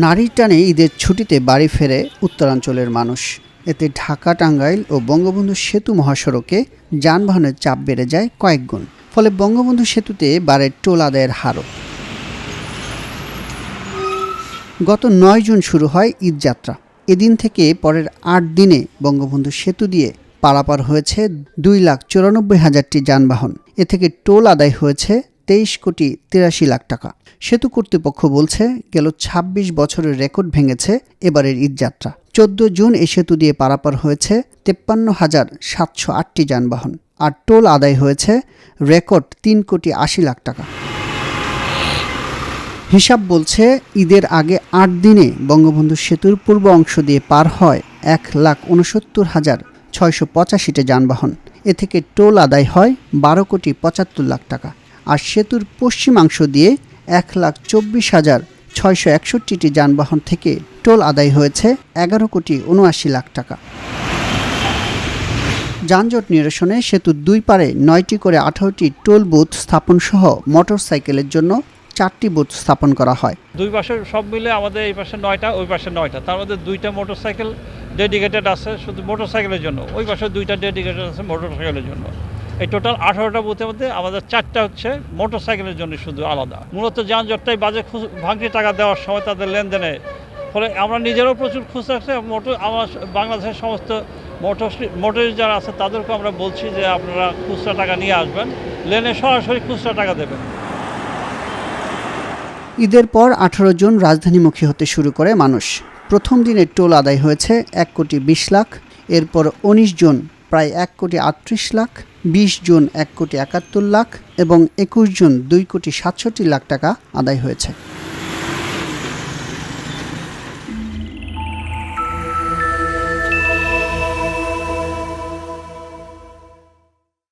নারী টানে ঈদের ছুটিতে বাড়ি ফেরে উত্তরাঞ্চলের মানুষ। এতে ঢাকা টাঙ্গাইল ও বঙ্গবন্ধু সেতু মহাসড়কে যানবাহনের চাপ বেড়ে যায় কয়েক গুণ। ফলে বঙ্গবন্ধু সেতুতে বাড়ে টোল আদায়ের হারও। গত নয় জুন শুরু হয় ঈদযাত্রা এদিন থেকে পরের আট দিনে বঙ্গবন্ধু সেতু দিয়ে পারাপার হয়েছে দুই লাখ চুরানব্বই হাজারটি যানবাহন। এ থেকে টোল আদায় হয়েছে তেইশ কোটি তিরাশি লাখ টাকা। সেতু কর্তৃপক্ষ বলছে, গেল ২৬ বছরের রেকর্ড ভেঙেছে এবারের ঈদযাত্রা চোদ্দ জুন এই সেতু দিয়ে পারাপার হয়েছে তেপ্পান্ন হাজার সাতশো আটটি যানবাহন। আর টোল আদায় হয়েছে রেকর্ড তিন কোটি আশি লাখ টাকা। হিসাব বলছে, ঈদের আগে আট দিনে বঙ্গবন্ধু সেতুর পূর্ব অংশ দিয়ে পার হয় এক লাখ উনসত্তর হাজার ছয়শো পঁচাশিটি যানবাহন। এ থেকে টোল আদায় হয় বারো কোটি পঁচাত্তর লাখ টাকা। আর সেতুর পশ্চিমাংশ দিয়ে এক লাখ চব্বিশ হাজার ছয়শো একষট্টিটি যানবাহন থেকে টোল আদায় হয়েছে এগারো কোটি উনআশি লাখ টাকা। যানজট নিরসনে সেতুর দুই পারে নয়টি করে আঠারোটি টোল বুথ স্থাপন সহ মোটরসাইকেলের জন্য চারটি বুথ স্থাপন করা হয়। দুই পাশে সব মিলে আমাদের এই পাশে নয়টা, ওই পাশে নয়টা। তার মধ্যে দুইটা মোটরসাইকেল ডেডিকেটেড আছে শুধু মোটর সাইকেলের জন্য। ওই পাশে দুইটা ডেডিকেটেড আছে মোটর সাইকেলের জন্য। এই টোটাল আঠারোটা বুথের মধ্যে আমাদের চারটা হচ্ছে মোটরসাইকেলের জন্য শুধু আলাদা। মূলত যানজটটাই বাজে ভাঙতি টাকা দেওয়ার সময় তাদের লেনদেনে। ফলে আমরা নিজেরাও প্রচুর রাখছি মোটর আমরা বাংলাদেশের সমস্ত মোটর মোটর যারা আছে তাদেরকে আমরা বলছি যে আপনারা খুচরা টাকা নিয়ে আসবেন। লেনে সরাসরি খুচরা টাকা দেবেন। ঈদের পর আঠারো জন রাজধানীমুখী হতে শুরু করে মানুষ। প্রথম দিনে টোল আদায় হয়েছে এক কোটি বিশ লাখ, এরপর উনিশ জন প্রায় এক কোটি আটত্রিশ লাখ, বিশ জন এক কোটি একাত্তর লাখ এবং একুশ জন দুই কোটি সাতষট্টি লাখ টাকা আদায় হয়েছে।